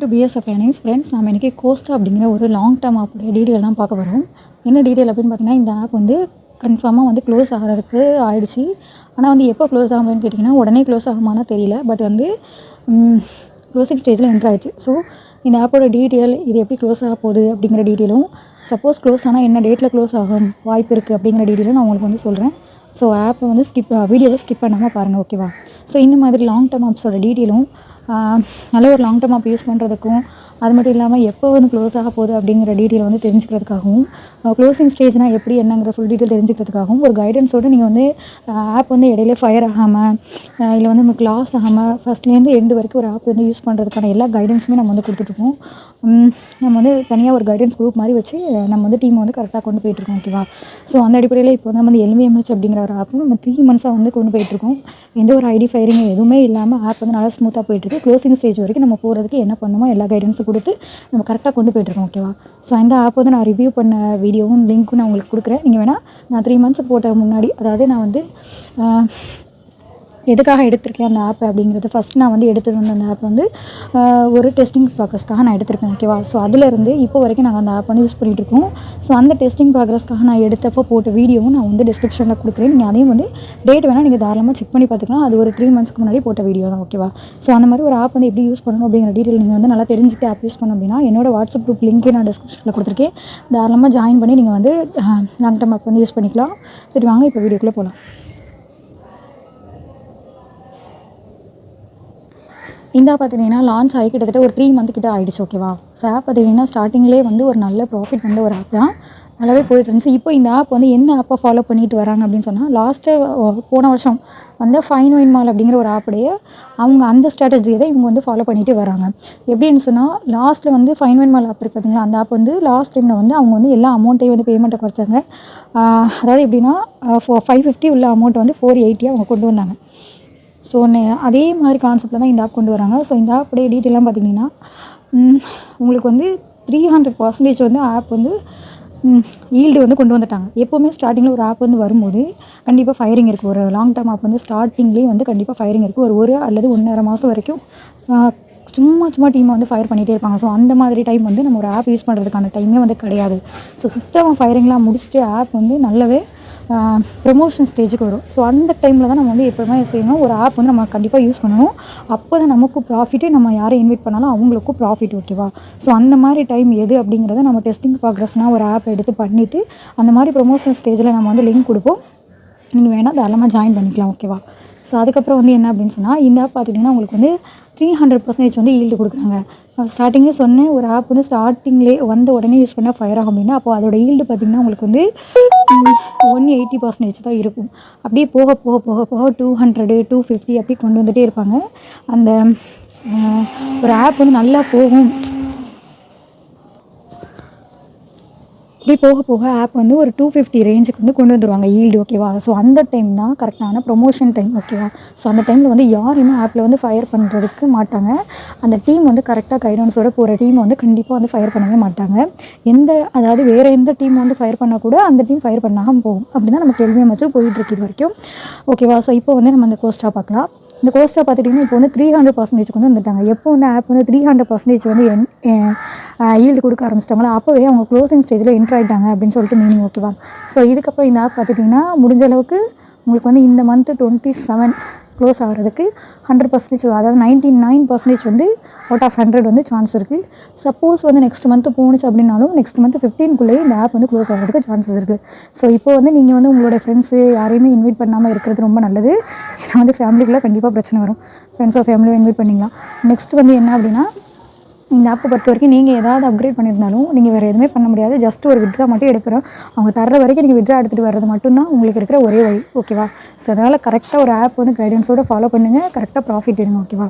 To BSF earnings friends நம்ம இன்றைக்கி Costa அப்படிங்கிற ஒரு லாங் டேர்ம் ஆப்புடைய டீட்டெயில் தான் பார்க்க வரோம் என்ன டீட்டெயில் அப்படின்னு பார்த்தீங்கன்னா இந்த ஆப் வந்து கன்ஃபார்மாக வந்து க்ளோஸ் ஆகிறதுக்கு ஆயிடுச்சு. ஆனால் வந்து எப்போ க்ளோஸ் ஆகும் அப்படின்னு கேட்டிங்கன்னா உடனே க்ளோஸ் ஆகுமானா தெரியல. பட் வந்து க்ளோசிங் ஸ்டேஜில் என்ட்ரு ஆயிடுச்சு. ஸோ இந்த ஆப்போட டீட்டெயில் இது எப்படி க்ளோஸ் ஆக போகுது அப்படிங்கிற டீட்டெயிலும் சப்போஸ் க்ளோஸ் ஆனால் என்ன டேட்டில் க்ளோஸ் ஆகும் வாய்ப்பு இருக்குது அப்படிங்கிற டீட்டெயிலும் நான் உங்களுக்கு வந்து சொல்கிறேன் ஸோ ஆப்பை வந்து ஸ்கிப் வீடியோவை ஸ்கிப் பண்ணாமல் பாருங்கள் ஓகேவா ஸோ இந்த மாதிரி லாங் டேர்ம் ஆப்ஸோட டீட்டெயிலும் நல்ல ஒரு லாங் டேர்ம் ஆப் யூஸ் பண்ணுறதுக்கும் அது மட்டும் இல்லாமல் எப்போ வந்து க்ளோஸ் ஆக போகுது அப்படிங்கிற டீட்டெயில் வந்து தெரிஞ்சுக்கிறதுக்காகவும் க்ளோசிங் ஸ்டேஜ்னால் எப்படி என்னங்கிற ஃபுல் டீட்டெயில் தெரிஞ்சுக்கிறதுக்காகவும் ஒரு கைடன்ஸோடு நீங்கள் வந்து ஆப் வந்து இடையில ஃபயர் ஆகாமல் இல்லை வந்து நமக்கு லாஸ் ஆகாமல் ஃபஸ்ட்லேருந்து எண்டு வரைக்கும் ஒரு ஆப் வந்து யூஸ் பண்ணுறதுக்கான எல்லா கைடன்ஸுமே நம்ம வந்து கொடுத்துட்ருக்கோம். நம்ம வந்து தனியாக ஒரு கைடன்ஸ் குரூப் மாதிரி வச்சு நம்ம வந்து டீமை வந்து கரெக்டாக கொண்டு போயிட்டுருக்கோம் ஓகேவா ஸோ அந்த அடிப்படையில் இப்போ நம்ம வந்து எல்விஎம்ஹெச் அப்படிங்கிற ஒரு ஆப் நம்ம த்ரீ மந்த்ஸாக வந்து கொண்டு போயிட்டுருக்கோம். எந்த ஒரு ஐடி ஃபயரிங் எதுவுமே இல்லாமல் ஆப் வந்து நல்லா ஸ்மூத்தாக போயிட்டுருக்கு. க்ளோசிங் ஸ்டேஜ் வரைக்கும் நம்ம போகிறதுக்கு என்ன பண்ணுமோ எல்லா கைடன்ஸும் கொடுத்து நம்ம கரெக்டாக கொண்டு போயிட்டுருக்கோம் ஓகேவா ஸோ அந்த ஆப் வந்து நான் ரிவ்யூ பண்ண வீடியோவும் லிங்க்கும் நான் உங்களுக்கு கொடுக்குறேன். நீங்கள் வேணால் நான் த்ரீ மந்த்ஸ் போட்ட முன்னாடி அதாவது நான் வந்து எதுக்காக எடுத்திருக்கேன் அந்த ஆப் அப்படிங்கிறது ஃபஸ்ட் நான் வந்து எடுத்தது வந்து அந்த ஆப் வந்து ஒரு டெஸ்டிங் ப்ராக்ரஸ்க்காக நான் எடுத்திருக்கேன் ஓகேவா ஸோ அதிலேருந்து இப்போ வரைக்கும் நாங்கள் அந்த ஆப் வந்து யூஸ் பண்ணிகிட்ருக்கோம் ஸோ அந்த டெஸ்டிங் ப்ராக்ரஸ்க்காக நான் எடுத்தப்போ போட்ட வீடியோவும் நான் வந்து டிஸ்கிரிப்ஷனில் கொடுக்குறேன். நீங்கள் அதையும் வந்து டேட் வேணால் நீங்கள் தாராளமாக செக் பண்ணி பார்த்துக்கலாம். அது ஒரு த்ரீ மந்த்ஸ்க்கு முன்னாடி போட்ட வீடியோ தான் ஓகேவா ஸோ அந்த மாதிரி ஒரு ஆப் வந்து எப்படி யூஸ் பண்ணணும் அப்படிங்கிற டீட்டெயில் நீங்கள் வந்து நல்லா தெரிஞ்சுட்டு ஆப் யூஸ் பண்ணணும் அப்படின்னா என்னோட வாட்ஸ்அப் குரூப் லிங்க்கே நான் டிஸ்கிரிப்ஷனில் கொடுத்துருக்கேன். தாராளமாக ஜாயின் பண்ணி நீங்கள் வந்து லாங் டைம் ஆப் வந்து யூஸ் பண்ணிக்கலாம். சரி வாங்க இப்போ வீடியோக்குள்ளே போகலாம் இந்த பார்த்தீங்கன்னா லான்ச் ஆகி கிட்டத்தட்ட ஒரு த்ரீ மந்த் கிட்ட ஆகிடுச்சு ஓகேவா ஸோ ஆப் பார்த்தீங்கன்னா ஸ்டார்டிங்லேயே வந்து ஒரு நல்ல ப்ராஃபிட் வந்து ஒரு ஆப் தான். நல்லாவே போயிட்டு இருந்துச்சு. இப்போ இந்த ஆப் வந்து எந்த ஆப்பை ஃபாலோ பண்ணிட்டு வராங்க அப்படின்னு சொன்னால் லாஸ்ட்டு போன வருஷம் வந்து ஃபைன் ஒயின் மால் அப்படிங்கிற ஒரு ஆப்புடைய அவங்க அந்த ஸ்ட்ராட்டஜியை தான் இவங்க வந்து ஃபாலோ பண்ணிட்டு வராங்க. எப்படின்னு சொன்னால் லாஸ்ட்டில் வந்து ஃபைன் ஒயின் மால் ஆப் இருக்குது பார்த்தீங்களா அந்த ஆப் வந்து லாஸ்ட் டைமில் வந்து அவங்க வந்து எல்லா அமௌண்ட்டையும் வந்து பேமெண்ட்டை குறைச்சாங்க. அதாவது எப்படின்னா ஃபோ ஃபைவ் ஃபிஃப்டி உள்ள அமௌண்ட்டை வந்து ஃபோர் எயிட்டியாக அவங்க கொண்டு வந்தாங்க. ஸோ அதே மாதிரி கான்செப்டில் தான் இந்த ஆப் கொண்டு வராங்க. ஸோ இந்த ஆப்புடைய டீட்டெயிலாம் பார்த்தீங்கன்னா உங்களுக்கு வந்து த்ரீ ஹண்ட்ரட் பர்சன்டேஜ் வந்து ஆப் வந்து ஈல்டு வந்து கொண்டு வந்துட்டாங்க. எப்போவுமே ஸ்டார்டிங்கில் ஒரு ஆப் வந்து வரும்போது கண்டிப்பாக ஃபயரிங் இருக்குது ஒரு லாங் டேர்ம் ஆப் வந்து ஸ்டார்டிங்லேயே வந்து கண்டிப்பாக ஃபயரிங் இருக்குது ஒரு ஒரு அல்லது ஒன்றரை மாதம் வரைக்கும் சும்மா சும்மா டீமை வந்து ஃபயர் பண்ணிகிட்டே இருப்பாங்க. ஸோ அந்த மாதிரி டைம் வந்து நம்ம ஒரு ஆப் யூஸ் பண்ணுறதுக்கான டைமே வந்து கிடையாது. ஸோ சுத்தமாக ஃபயரிங்லாம் முடிச்சுட்டு ஆப் வந்து நல்லாவே ப்ரொமோஷன் ஸ்டேஜுக்கு வரும். ஸோ அந்த டைமில் தான் நம்ம வந்து எப்போவுமே செய்யணும். ஒரு ஆப் வந்து நம்ம கண்டிப்பாக யூஸ் பண்ணணும். அப்போ தான் நமக்கும் ப்ராஃபிட்டு நம்ம யாரை இன்வைட் பண்ணாலும் அவங்களுக்கும் ப்ராஃபிட் ஓகேவா ஸோ அந்த மாதிரி டைம் எது அப்படிங்கிறத நம்ம டெஸ்டிங் ப்ராக்ரஸ்னால் ஒரு ஆப் எடுத்து பண்ணிவிட்டு அந்த மாதிரி ப்ரொமோஷன் ஸ்டேஜில் நம்ம வந்து லிங்க் கொடுப்போம். நீங்கள் வேணால் தாராளமாக ஜாயின் பண்ணிக்கலாம் ஓகேவா ஸோ அதுக்கப்புறம் வந்து என்ன அப்படின்னு சொன்னால் இந்த ஆப் பார்த்துட்டிங்கன்னா உங்களுக்கு வந்து த்ரீ ஹண்ட்ரட் பர்சன்டேஜ் வந்து ஈல்டு கொடுக்குறாங்க. ஸ்டார்டிங்கே சொன்னேன் ஒரு ஆப் வந்து ஸ்டார்டிங்லேயே வந்த உடனே யூஸ் பண்ணால் ஃபயர் ஆகும் அப்படின்னா அப்போ அதோட ஈல்டு பார்த்திங்கன்னா உங்களுக்கு வந்து ஒன் எயிட்டி பர்சன்டேஜ் தான் இருக்கும். அப்படியே போக போக போக போக டூ ஹண்ட்ரடு டூ ஃபிஃப்டி அப்படி கொண்டு வந்துகிட்டே இருப்பாங்க. அந்த ஒரு ஆப் வந்து நல்லா போகும். இப்படி போக போக ஆப் வந்து ஒரு டூ ஃபிஃப்டி ரேஞ்சுக்கு வந்து கொண்டு வந்துடுவாங்க ஈல்டு ஓகேவா ஸோ அந்த டைம் தான் கரெக்டான ப்ரொமோஷன் டைம் ஓகேவா ஸோ அந்த டைமில் வந்து யாரையுமே ஆப்பில் வந்து ஃபயர் பண்ணுறதுக்கு மாட்டாங்க. அந்த டீம் வந்து கரெக்டாக கைடன்ஸோட போகிற டீம் வந்து கண்டிப்பாக வந்து ஃபயர் பண்ணவே மாட்டாங்க. எந்த அதாவது வேறு எந்த டீம் வந்து ஃபயர் பண்ணால் கூட அந்த டீம் ஃபயர் பண்ணாமல் போகும். அப்படி தான் நம்ம கேள்வியை மச்சும் போயிட்டுருக்கு இது வரைக்கும். ஓகேவா ஸோ இப்போ வந்து நம்ம அந்த கோஸ்ட்டாக பார்க்கலாம். இந்த கோஸ்ட்டாக பார்த்துட்டிங்கன்னா இப்போ வந்து த்ரீ ஹண்ட்ரட் பர்சன்டேஜ் வந்து வந்துட்டாங்க. எப்போ வந்து ஆப் வந்து த்ரீ ஹண்ட்ரட் பர்சன்டேஜ் வந்து ஈல்டு கொடுக்க ஆரம்பிச்சிட்டாங்களோ அப்போவே அவங்க க்ளோசிங் ஸ்டேஜில் என்ட்ரு ஆகிட்டாங்க அப்படின்னு சொல்லிட்டு மீனிங் ஓகேவா ஸோ இதுக்கப்புறம் இந்த ஆப் பார்த்துட்டிங்கன்னா முடிஞ்ச அளவுக்கு உங்களுக்கு வந்து இந்த மந்த்து டுவெண்ட்டி செவன் க்ளோஸ் ஆகிறதுக்கு ஹண்ட்ரட் பர்சன்டேஜ் அதாவது நைன்ட்டி நைன் பர்சன்டேஜ் வந்து அவுட் ஆஃப் ஹண்ட்ரட் வந்து சான்ஸ் இருக்குது சப்போஸ் வந்து நெக்ஸ்ட் மந்த்து போணுச்சு அப்படின்னாலும் நெக்ஸ்ட் மந்த் ஃபிஃப்டீன்குள்ளேயே இந்த ஆப் வந்து க்ளோஸ் ஆகிறதுக்கு சான்சஸ் இருக்குது ஸோ இப்போ வந்து நீங்கள் வந்து உங்களோட ஃப்ரெண்ட்ஸு யாரையுமே இன்வைட் பண்ணாமல் இருக்கிறது ரொம்ப நல்லது. வந்து ஃபேமிலிக்குள்ளே கண்டிப்பாக பிரச்சனை வரும். ஃப்ரெண்ட்ஸோ ஃபேமிலியோ இன்வைட் பண்ணிக்கலாம் நெக்ஸ்ட் வந்து என்ன அப்படின்னா இந்த ஆப்பை பொறுத்த வரைக்கும் நீங்கள் ஏதாவது அப்கிரேட் பண்ணியிருந்தாலும் நீங்கள் வேறு எதுவுமே பண்ண முடியாது. ஜஸ்ட் ஒரு விட்ரா மட்டும் எடுக்கிறோம். அவங்க தர்ற வரைக்கும் நீங்கள் விட்ரா எடுத்துகிட்டு வர்றது மட்டும்தான் உங்களுக்கு இருக்கிற ஒரே வழி. ஓகேவா ஸோ அதனால் கரெக்டாக ஒரு ஆப் வந்து கைடன்ஸோடு ஃபாலோ பண்ணுங்கள் கரெக்டாக ப்ராஃபிட் எடுங்க. ஓகேவா